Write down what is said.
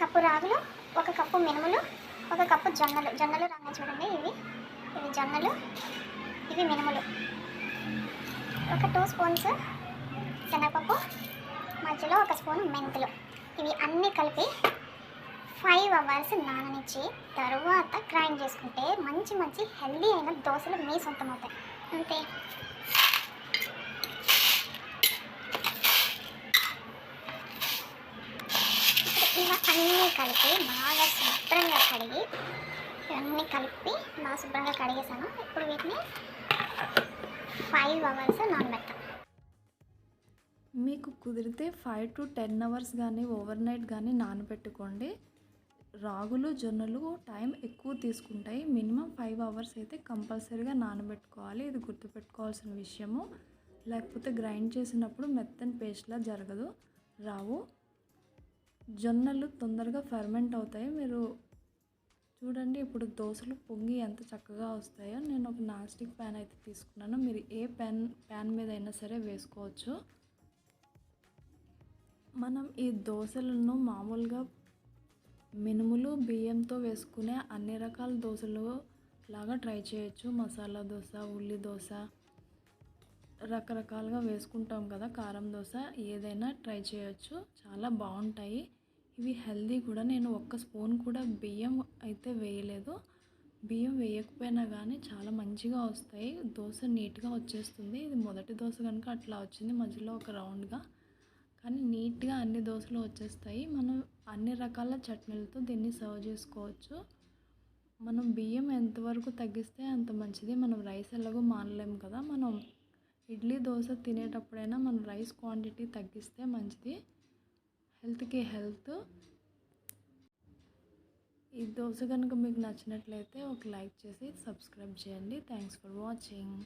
Cup రాగులు ఒక cup మినుములు ఒక కప్పు జొన్నలు. జొన్నలు రంగు చూడండి ఇవి. ఇవి జొన్నలు ఇవి మినుములు. ఒక టూ స్పూన్స్ శనగపప్పు మధ్యలో ఒక స్పూన్ మెంతులు. ఇవి అన్నీ కలిపి ఫైవ్ అవర్స్ నాననిచ్చి తర్వాత గ్రైండ్ చేసుకుంటే మంచి మంచి హెల్దీ అయిన దోశలు మీ సొంతం అవుతాయి అంతే ఇప్పుడు ఇలా అన్నీ కలిపి బాగా శుభ్రంగా కడిగి ఇవన్నీ కలిపి బాగా శుభ్రంగా కడిగేసాను ఇప్పుడు వీటిని ఫైవ్ అవర్స్ నానబెట్టాం మీకు కుదిరితే ఫైవ్ టు టెన్ అవర్స్ కానీ ఓవర్ నైట్ కానీ నానబెట్టుకోండి. రాగులు జొన్నలు టైం ఎక్కువ తీసుకుంటాయి. మినిమం ఫైవ్ అవర్స్ అయితే కంపల్సరీగా నానబెట్టుకోవాలి. ఇది గుర్తుపెట్టుకోవాల్సిన విషయము. లేకపోతే గ్రైండ్ చేసినప్పుడు మెత్తని పేస్ట్లా జరగదు. రావు. జొన్నలు తొందరగా ఫెర్మెంట్ అవుతాయి. మీరు చూడండి ఇప్పుడు దోశలు పొంగి ఎంత చక్కగా వస్తాయో. నేను ఒక నాన్ స్టిక్ ప్యాన్ అయితే తీసుకున్నాను. మీరు ఏ ప్యాన్ ప్యాన్ మీద అయినా సరే వేసుకోవచ్చు. మనం ఈ దోశలను మామూలుగా మినుములు బియ్యంతో వేసుకునే అన్ని రకాల దోశలు లాగా ట్రై చేయొచ్చు. మసాలా దోశ ఉల్లి దోశ రకరకాలుగా వేసుకుంటాం కదా కారం దోశ ఏదైనా ట్రై చేయొచ్చు. చాలా బాగుంటాయి. ఇవి హెల్దీ కూడా. నేను ఒక్క స్పూన్ కూడా బియ్యం అయితే వేయలేదు. బియ్యం వేయకపోయినా కానీ చాలా మంచిగా వస్తాయి. దోశ నీట్గా వచ్చేస్తుంది. ఇది మొదటి దోశ కనుక అట్లా వచ్చింది. మధ్యలో ఒక రౌండ్గా. కానీ నీట్గా అన్ని దోశలు వచ్చేస్తాయి. మనం అన్ని రకాల చట్నీలతో దీన్ని సర్వ్ చేసుకోవచ్చు. మనం బియ్యం ఎంతవరకు తగ్గిస్తే అంత మంచిది. మనం రైస్ ఎలాగో మానలేము కదా. మనం ఇడ్లీ దోశ తినేటప్పుడైనా మనం రైస్ క్వాంటిటీ తగ్గిస్తే మంచిది. హెల్త్కి హెల్త్. ఈ దోశ కనుక మీకు నచ్చినట్లయితే ఒక లైక్ చేసి సబ్స్క్రైబ్ చేయండి. Thanks for watching.